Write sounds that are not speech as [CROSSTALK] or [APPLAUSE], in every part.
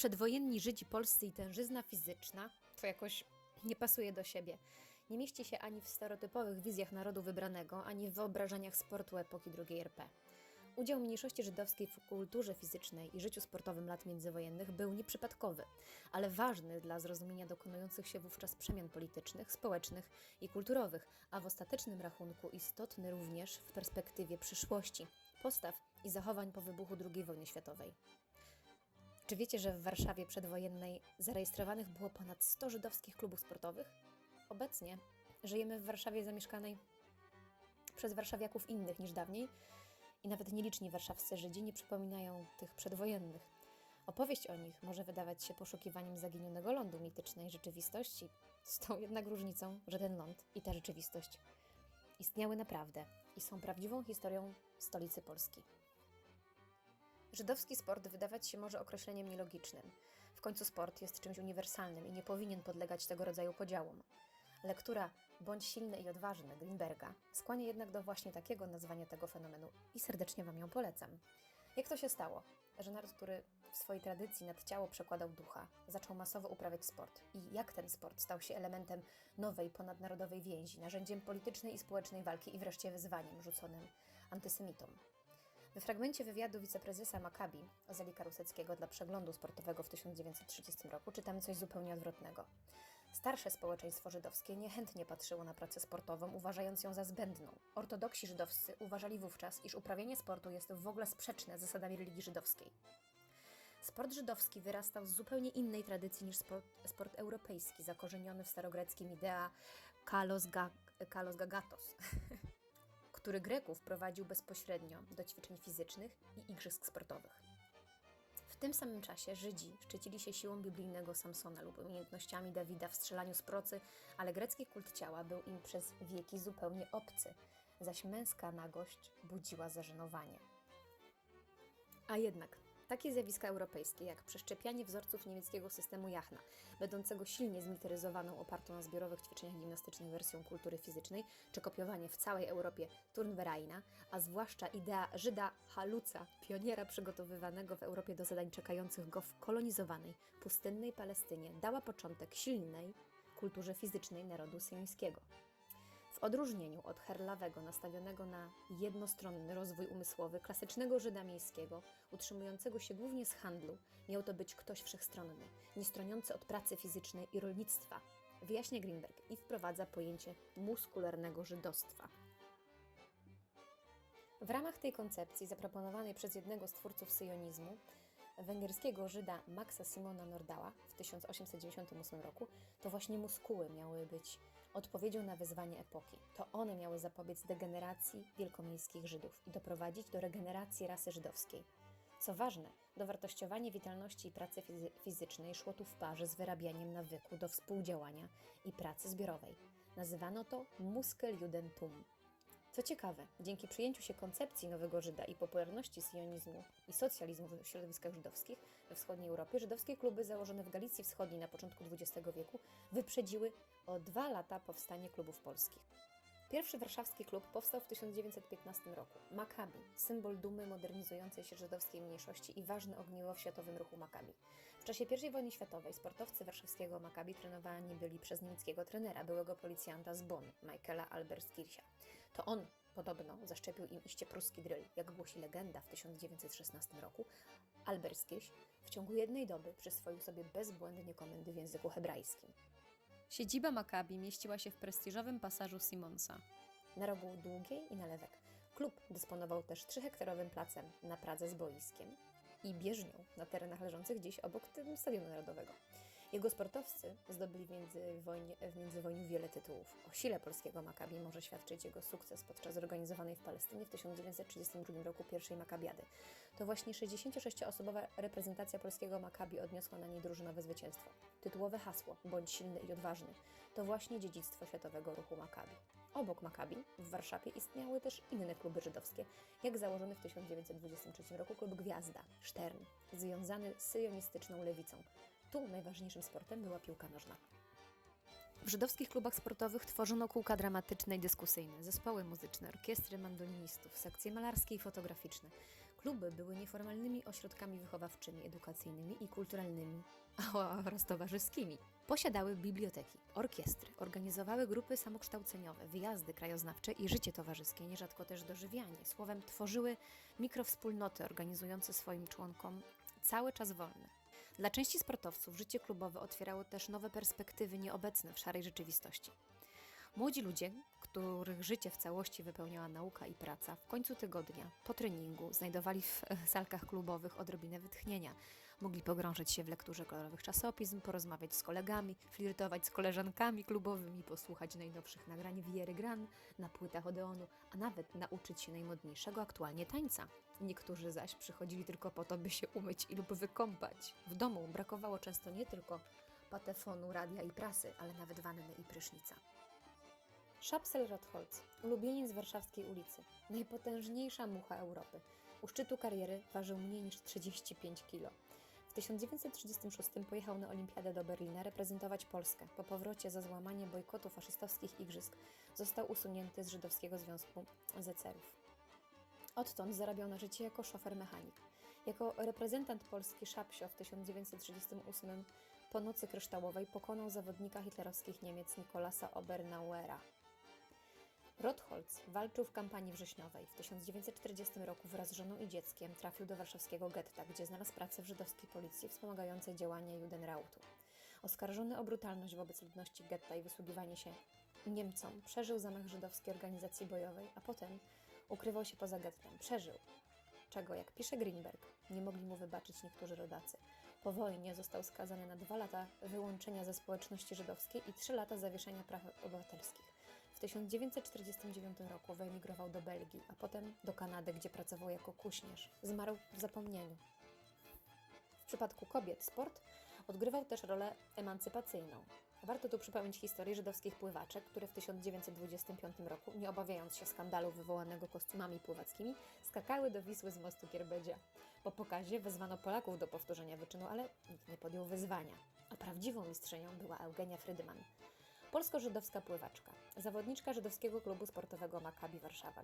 Przedwojenni Żydzi polscy i tężyzna fizyczna to jakoś nie pasuje do siebie. Nie mieści się ani w stereotypowych wizjach narodu wybranego, ani w wyobrażeniach sportu epoki II RP. Udział mniejszości żydowskiej w kulturze fizycznej i życiu sportowym lat międzywojennych był nieprzypadkowy, ale ważny dla zrozumienia dokonujących się wówczas przemian politycznych, społecznych i kulturowych, a w ostatecznym rachunku istotny również w perspektywie przyszłości, postaw i zachowań po wybuchu II wojny światowej. Czy wiecie, że w Warszawie przedwojennej zarejestrowanych było ponad 100 żydowskich klubów sportowych? Obecnie żyjemy w Warszawie zamieszkanej przez warszawiaków innych niż dawniej i nawet nieliczni warszawscy Żydzi nie przypominają tych przedwojennych. Opowieść o nich może wydawać się poszukiwaniem zaginionego lądu mitycznej rzeczywistości, z tą jednak różnicą, że ten ląd i ta rzeczywistość istniały naprawdę i są prawdziwą historią stolicy Polski. Żydowski sport wydawać się może określeniem nielogicznym. W końcu sport jest czymś uniwersalnym i nie powinien podlegać tego rodzaju podziałom. Lektura Bądź silny i odważny Greenberga skłania jednak do właśnie takiego nazwania tego fenomenu i serdecznie Wam ją polecam. Jak to się stało, że naród, który w swojej tradycji nad ciało przekładał ducha, zaczął masowo uprawiać sport i jak ten sport stał się elementem nowej, ponadnarodowej więzi, narzędziem politycznej i społecznej walki i wreszcie wyzwaniem rzuconym antysemitom? We fragmencie wywiadu wiceprezesa Maccabi Ozeli Karuseckiego dla przeglądu sportowego w 1930 roku czytamy coś zupełnie odwrotnego. Starsze społeczeństwo żydowskie niechętnie patrzyło na pracę sportową, uważając ją za zbędną. Ortodoksi żydowscy uważali wówczas, iż uprawianie sportu jest w ogóle sprzeczne z zasadami religii żydowskiej. Sport żydowski wyrastał z zupełnie innej tradycji niż sport, sport europejski, zakorzeniony w starogreckim idea kalos, ga, kalos gagatos, [LAUGHS] który Greków prowadził bezpośrednio do ćwiczeń fizycznych i igrzysk sportowych. W tym samym czasie Żydzi szczycili się siłą biblijnego Samsona lub umiejętnościami Dawida w strzelaniu z procy, ale grecki kult ciała był im przez wieki zupełnie obcy, zaś męska nagość budziła zażenowanie. A jednak takie zjawiska europejskie, jak przeszczepianie wzorców niemieckiego systemu Jachna, będącego silnie zmilitaryzowaną, opartą na zbiorowych ćwiczeniach gimnastycznych wersją kultury fizycznej, czy kopiowanie w całej Europie Turnvereina, a zwłaszcza idea Żyda Haluca, pioniera przygotowywanego w Europie do zadań czekających go w kolonizowanej, pustynnej Palestynie, dała początek silnej kulturze fizycznej narodu syjońskiego. W odróżnieniu od herlawego, nastawionego na jednostronny rozwój umysłowy, klasycznego Żyda miejskiego, utrzymującego się głównie z handlu, miał to być ktoś wszechstronny, niestroniący od pracy fizycznej i rolnictwa, wyjaśnia Greenberg i wprowadza pojęcie muskularnego żydostwa. W ramach tej koncepcji, zaproponowanej przez jednego z twórców syjonizmu, węgierskiego Żyda Maxa Simona Nordała w 1898 roku, to właśnie muskuły miały być odpowiedzią na wyzwanie epoki. To one miały zapobiec degeneracji wielkomiejskich Żydów i doprowadzić do regeneracji rasy żydowskiej. Co ważne, dowartościowanie witalności i pracy fizy- fizycznej szło tu w parze z wyrabianiem nawyku do współdziałania i pracy zbiorowej. Nazywano to Muskeljudentum. Co ciekawe, dzięki przyjęciu się koncepcji nowego Żyda i popularności sionizmu i socjalizmu w środowiskach żydowskich we wschodniej Europie, żydowskie kluby założone w Galicji Wschodniej na początku XX wieku wyprzedziły o dwa lata powstanie klubów polskich. Pierwszy warszawski klub powstał w 1915 roku. Maccabi, symbol dumy modernizującej się żydowskiej mniejszości i ważne ogniwo w światowym ruchu Maccabi. W czasie I wojny światowej sportowcy warszawskiego Maccabi trenowani byli przez niemieckiego trenera, byłego policjanta z Bonn, Michaela Alberskircha. To on podobno zaszczepił im iście pruski dryl. Jak głosi legenda, w 1916 roku Alberskirch w ciągu jednej doby przyswoił sobie bezbłędnie komendy w języku hebrajskim. Siedziba Maccabi mieściła się w prestiżowym pasażu Simonsa. Na rogu Długiej i Nalewek. Klub dysponował też 3-hektarowym placem na Pradze z boiskiem i bieżnią na terenach leżących dziś obok Stadionu Narodowego. Jego sportowcy zdobyli w międzywojnie, w międzywojniu wiele tytułów. O sile polskiego Maccabi może świadczyć jego sukces podczas zorganizowanej w Palestynie w 1932 roku pierwszej Makabiady. To właśnie 66-osobowa reprezentacja polskiego Maccabi odniosła na niej drużynowe zwycięstwo. Tytułowe hasło bądź silny i odważny to właśnie dziedzictwo światowego ruchu Maccabi. Obok Maccabi w Warszawie istniały też inne kluby żydowskie, jak założony w 1923 roku klub Gwiazda, Stern, związany z syjonistyczną lewicą. Tu najważniejszym sportem była piłka nożna. W żydowskich klubach sportowych tworzono kółka dramatyczne i dyskusyjne, zespoły muzyczne, orkiestry mandolinistów, sekcje malarskie i fotograficzne. Kluby były nieformalnymi ośrodkami wychowawczymi, edukacyjnymi i kulturalnymi oraz towarzyskimi. Posiadały biblioteki, orkiestry, organizowały grupy samokształceniowe, wyjazdy krajoznawcze i życie towarzyskie, nierzadko też dożywianie. Słowem, tworzyły mikrowspólnoty organizujące swoim członkom cały czas wolny. Dla części sportowców życie klubowe otwierało też nowe perspektywy nieobecne w szarej rzeczywistości. Młodzi ludzie, których życie w całości wypełniała nauka i praca, w końcu tygodnia, po treningu, znajdowali w [LAUGHS] salkach klubowych odrobinę wytchnienia. Mogli pogrążyć się w lekturze kolorowych czasopism, porozmawiać z kolegami, flirtować z koleżankami klubowymi, posłuchać najnowszych nagrań Wiery Gran na płytach Odeonu, a nawet nauczyć się najmodniejszego aktualnie tańca. Niektórzy zaś przychodzili tylko po to, by się umyć i lub wykąpać. W domu brakowało często nie tylko patefonu, radia i prasy, ale nawet wanny i prysznica. Szapsel Rotholz, ulubieniec warszawskiej ulicy, najpotężniejsza mucha Europy. U szczytu kariery ważył mniej niż 35 kg. W 1936 pojechał na olimpiadę do Berlina reprezentować Polskę. Po powrocie za złamanie bojkotu faszystowskich igrzysk został usunięty z żydowskiego związku zecerów. Odtąd zarabiał na życie jako szofer mechanik. Jako reprezentant Polski Szapsio w 1938 po nocy kryształowej pokonał zawodnika hitlerowskich Niemiec Nikolasa Obernauera. Rotholz walczył w kampanii wrześniowej. W 1940 roku wraz z żoną i dzieckiem trafił do warszawskiego getta, gdzie znalazł pracę w żydowskiej policji wspomagającej działania Judenrautu. Oskarżony o brutalność wobec ludności getta i wysługiwanie się Niemcom, przeżył zamach żydowskiej organizacji bojowej, a potem ukrywał się poza gettem. Przeżył, czego, jak pisze Greenberg, nie mogli mu wybaczyć niektórzy rodacy. Po wojnie został skazany na dwa lata wyłączenia ze społeczności żydowskiej i trzy lata zawieszenia praw obywatelskich. W 1949 roku wyemigrował do Belgii, a potem do Kanady, gdzie pracował jako kuśnierz. Zmarł w zapomnieniu. W przypadku kobiet sport odgrywał też rolę emancypacyjną. Warto tu przypomnieć historię żydowskich pływaczek, które w 1925 roku, nie obawiając się skandalu wywołanego kostiumami pływackimi, skakały do Wisły z mostu Kierbedzia. Po pokazie wezwano Polaków do powtórzenia wyczynu, ale nikt nie podjął wyzwania. A prawdziwą mistrzynią była Eugenia Frydman. Polsko-żydowska pływaczka, zawodniczka żydowskiego klubu sportowego Maccabi Warszawa,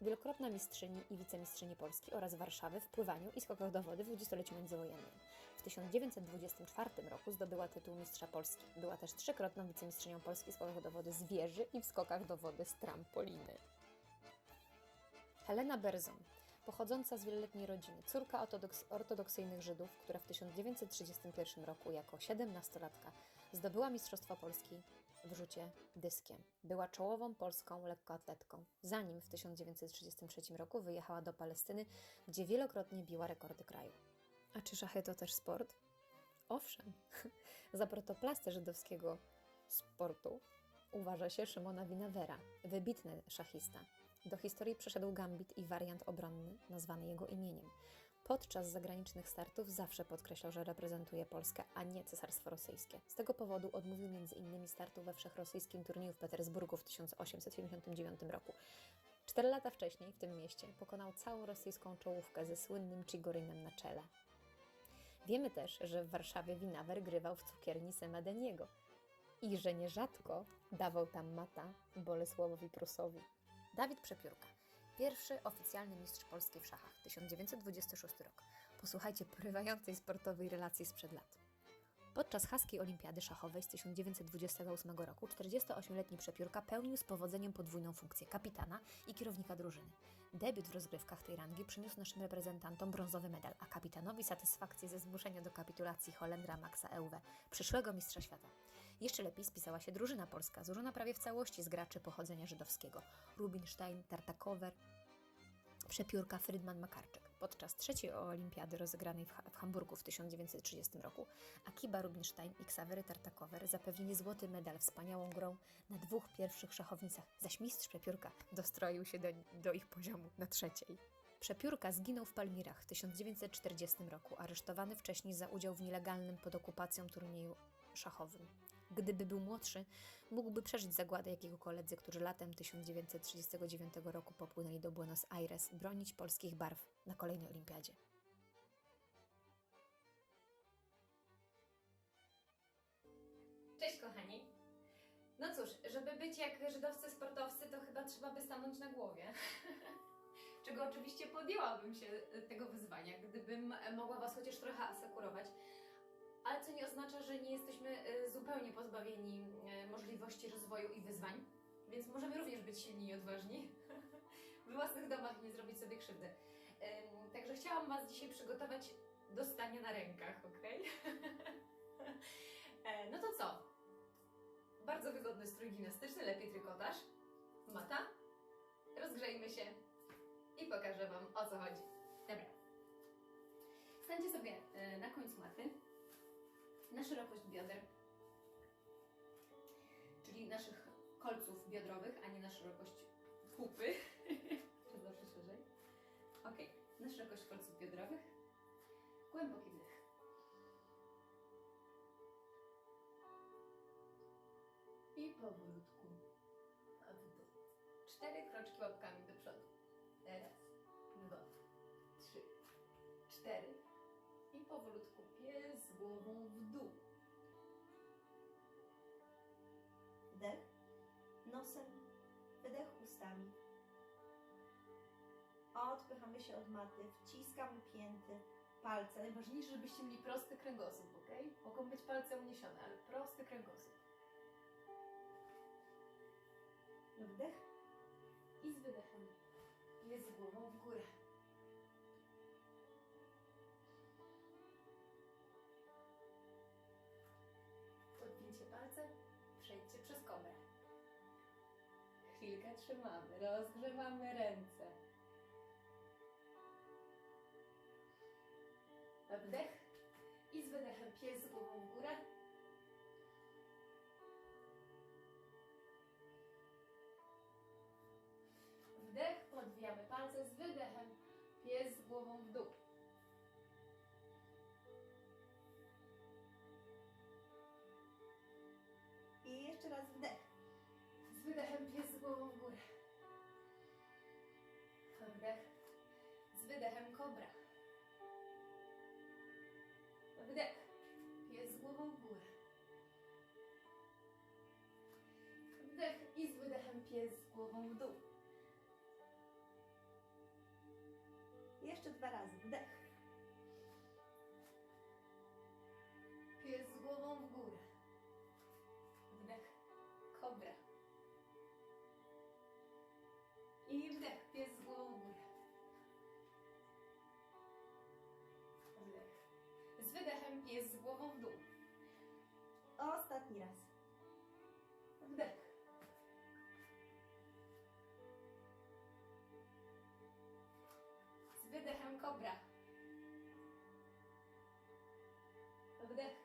wielokrotna mistrzyni i wicemistrzyni Polski oraz Warszawy w pływaniu i skokach do wody w dwudziestoleciu międzywojennym. W 1924 roku zdobyła tytuł mistrza Polski. Była też trzykrotną wicemistrzynią Polski w skokach do wody z wieży i w skokach do wody z trampoliny. Helena Berzon, pochodząca z wieloletniej rodziny, córka ortodoks ortodoksyjnych Żydów, która w 1931 roku jako 17-latka zdobyła Mistrzostwo Polski w rzucie dyskiem. Była czołową polską lekkoatletką, zanim w 1933 roku wyjechała do Palestyny, gdzie wielokrotnie biła rekordy kraju. A czy szachy to też sport? Owszem, [LAUGHS] za protoplastę żydowskiego sportu uważa się Szymona Winawera, wybitny szachista. Do historii przeszedł gambit i wariant obronny, nazwany jego imieniem. Podczas zagranicznych startów zawsze podkreślał, że reprezentuje Polskę, a nie Cesarstwo Rosyjskie. Z tego powodu odmówił m.in. startu we wszechrosyjskim turnieju w Petersburgu w 1879 roku. Cztery lata wcześniej w tym mieście pokonał całą rosyjską czołówkę ze słynnym Chigorynem na czele. Wiemy też, że w Warszawie Winawer grywał w cukierni Semadeniego i że nierzadko dawał tam mata Bolesławowi Prusowi. Dawid Przepiórka, pierwszy oficjalny mistrz Polski w szachach, 1926 rok. Posłuchajcie porywającej sportowej relacji sprzed lat. Podczas haskiej olimpiady szachowej z 1928 roku 48-letni Przepiórka pełnił z powodzeniem podwójną funkcję kapitana i kierownika drużyny. Debiut w rozgrywkach tej rangi przyniósł naszym reprezentantom brązowy medal, a kapitanowi satysfakcję ze zmuszenia do kapitulacji Holendra Maxa Euwe, przyszłego mistrza świata. Jeszcze lepiej spisała się drużyna polska, złożona prawie w całości z graczy pochodzenia żydowskiego. Rubinstein, Tartakower, Przepiórka, Frydman, Makarczyk. Podczas trzeciej olimpiady rozegranej w, ha w Hamburgu w 1930 roku Akiba Rubinstein i Ksawery Tartakower zapewnili złoty medal wspaniałą grą na dwóch pierwszych szachownicach, zaś mistrz Przepiórka dostroił się do, do ich poziomu na trzeciej. Przepiórka zginął w Palmirach w 1940 roku, aresztowany wcześniej za udział w nielegalnym pod okupacją turnieju szachowym. Gdyby był młodszy, mógłby przeżyć zagładę jak jego koledzy, którzy latem 1939 roku popłynęli do Buenos Aires bronić polskich barw na kolejnej olimpiadzie. Cześć kochani. No cóż, żeby być jak żydowscy sportowcy, to chyba trzeba by stanąć na głowie. [LAUGHS] czego oczywiście podjęłabym się tego wyzwania, gdybym mogła Was chociaż trochę asekurować. Ale co nie oznacza, że nie jesteśmy e, zupełnie pozbawieni e, możliwości rozwoju i wyzwań, więc możemy również być silni i odważni [LAUGHS] we własnych domach i nie zrobić sobie krzywdy. Także chciałam Was dzisiaj przygotować do stania na rękach, ok? [LAUGHS] no to co? Bardzo wygodny strój gimnastyczny, lepiej trykotaż. Mata. Rozgrzejmy się i pokażę Wam o co chodzi. Dobra. Stańcie sobie e, na końcu maty, na szerokość bioder, czyli naszych kolców biodrowych, a nie na szerokość pupy. [LAUGHS] Czy zawsze szerzej? Ok, na szerokość kolców biodrowych. Głęboki wdech. I powolutku w dół. Cztery kroczki łapkami do przodu. Raz, dwa, trzy, cztery. I powolutku pies głową w Odpychamy się od maty, wciskamy pięty, palce. Najważniejsze, żebyście mieli prosty kręgosłup, ok? Mogą być palce uniesione, ale prosty kręgosłup. Wdech I z wydechem trzymamy, rozgrzewamy ręce. Wdech i z wydechem pies głową w górę. Wdech, podwijamy palce z wydechem, pies głową w dół. i jeszcze raz wdech. Głową w dół. Jeszcze dwa razy. Wdech. Pies z głową w górę. Wdech. Kobra. I wdech. Pies z głową w górę. Wdech. Z wydechem pies z głową w dół. Ostatni raz. Wydechem kobra. Wdech.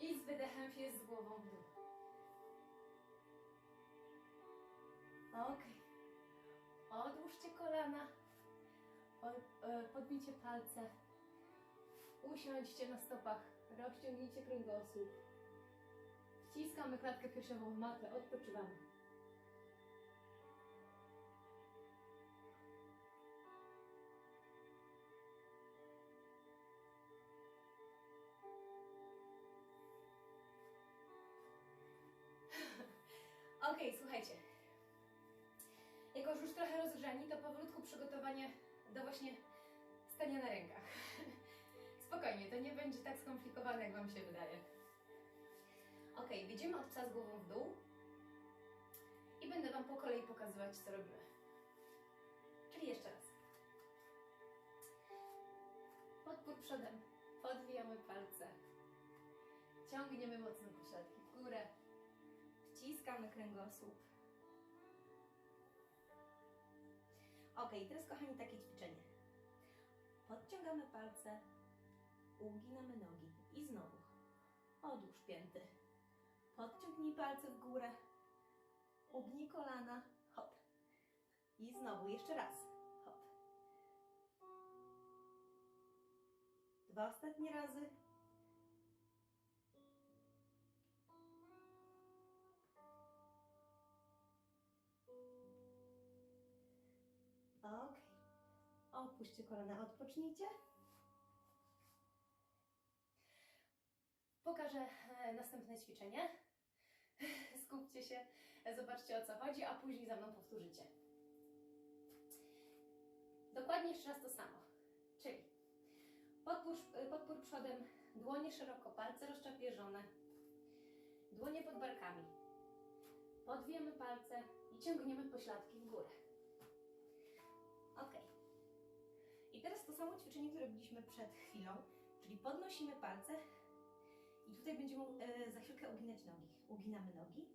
I z wydechem pies z głową w dół. Ok. Odłóżcie kolana. E, Podbijcie palce. Usiądźcie na stopach. Rozciągnijcie kręgosłup. Wciskamy klatkę piersiową w matę. Odpoczywamy. Już trochę rozgrzani, to powolutku przygotowanie do właśnie stania na rękach. [LAUGHS] Spokojnie, to nie będzie tak skomplikowane, jak Wam się wydaje. Ok, wyjdziemy od psa z głową w dół i będę Wam po kolei pokazywać, co robimy. Czyli jeszcze raz. Podpór przodem, podwijamy palce, ciągniemy mocno pośladki w górę, Wciskamy kręgosłup. Ok, teraz kochani takie ćwiczenie. Podciągamy palce, uginamy nogi i znowu odłóż pięty. Podciągnij palce w górę, ugnij kolana, hop. I znowu jeszcze raz, hop. Dwa ostatnie razy. Opuśćcie kolana, odpocznijcie. Pokażę e, następne ćwiczenie. [LAUGHS] Skupcie się. zobaczcie o co chodzi, a później za mną powtórzycie. Dokładnie jeszcze raz to samo. Czyli podpór, podpór przodem, dłonie szeroko, palce rozczapieżone, dłonie pod barkami. Podwijamy palce i ciągniemy pośladki w górę. Teraz to samo ćwiczenie, które robiliśmy przed chwilą, czyli podnosimy palce i tutaj będziemy e, za chwilkę uginać nogi. Uginamy nogi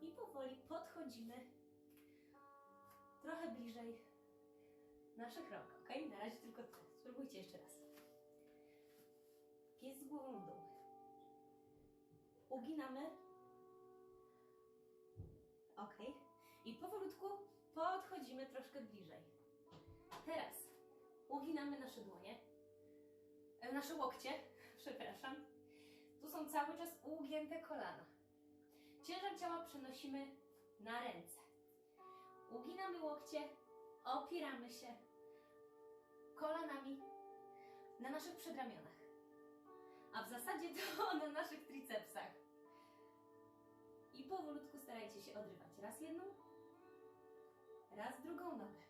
i powoli podchodzimy trochę bliżej naszych rąk, ok? Na razie tylko to. Spróbujcie jeszcze raz. Pies z głową w dół. Uginamy. Ok. I powolutku podchodzimy troszkę bliżej. Teraz uginamy nasze dłonie, e, nasze łokcie, [LAUGHS] przepraszam. Tu są cały czas ugięte kolana. Ciężar ciała przenosimy na ręce. Uginamy łokcie, opieramy się kolanami na naszych przedramionach. A w zasadzie to [LAUGHS] na naszych tricepsach. I powolutku starajcie się odrywać raz jedną, raz drugą nogę.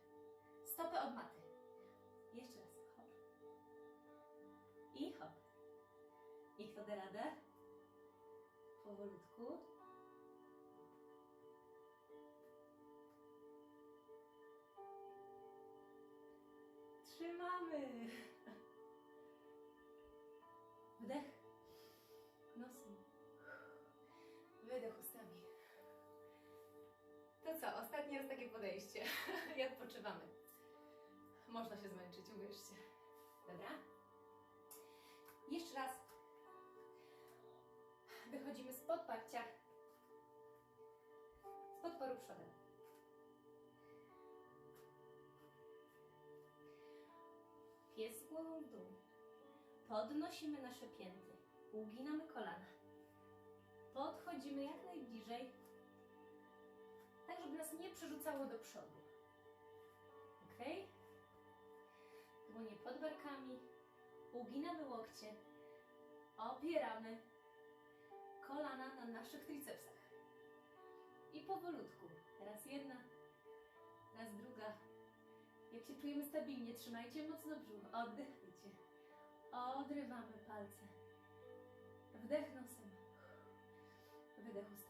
Stopę od maty. Jeszcze raz. Hop. I hop. I kto da? Powolutku. Trzymamy. Wdech. Nosem. Wydech ustami. To co, ostatni raz takie podejście. [LAUGHS] Jak odpoczywamy. Można się zmęczyć, uwierzcie. Dobra? Jeszcze raz. Wychodzimy z podparcia. Z podporu przodem. Pies głową w dół. Podnosimy nasze pięty. Uginamy kolana. Podchodzimy jak najbliżej. Tak, żeby nas nie przerzucało do przodu. Ok? Dłonie pod barkami. Uginamy łokcie. Opieramy kolana na naszych tricepsach. I powolutku. Raz jedna, raz druga. Jak się czujemy stabilnie, trzymajcie mocno brzuch. Oddychajcie. Odrywamy palce. Wdech nosem. Wydech ustami.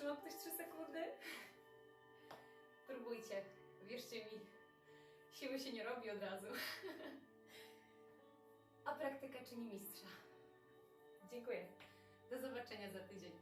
Wytrzymał ktoś 3 sekundy? Próbujcie. Wierzcie mi, siły się nie robi od razu. [LAUGHS] A praktyka czyni mistrza. Dziękuję. Do zobaczenia za tydzień.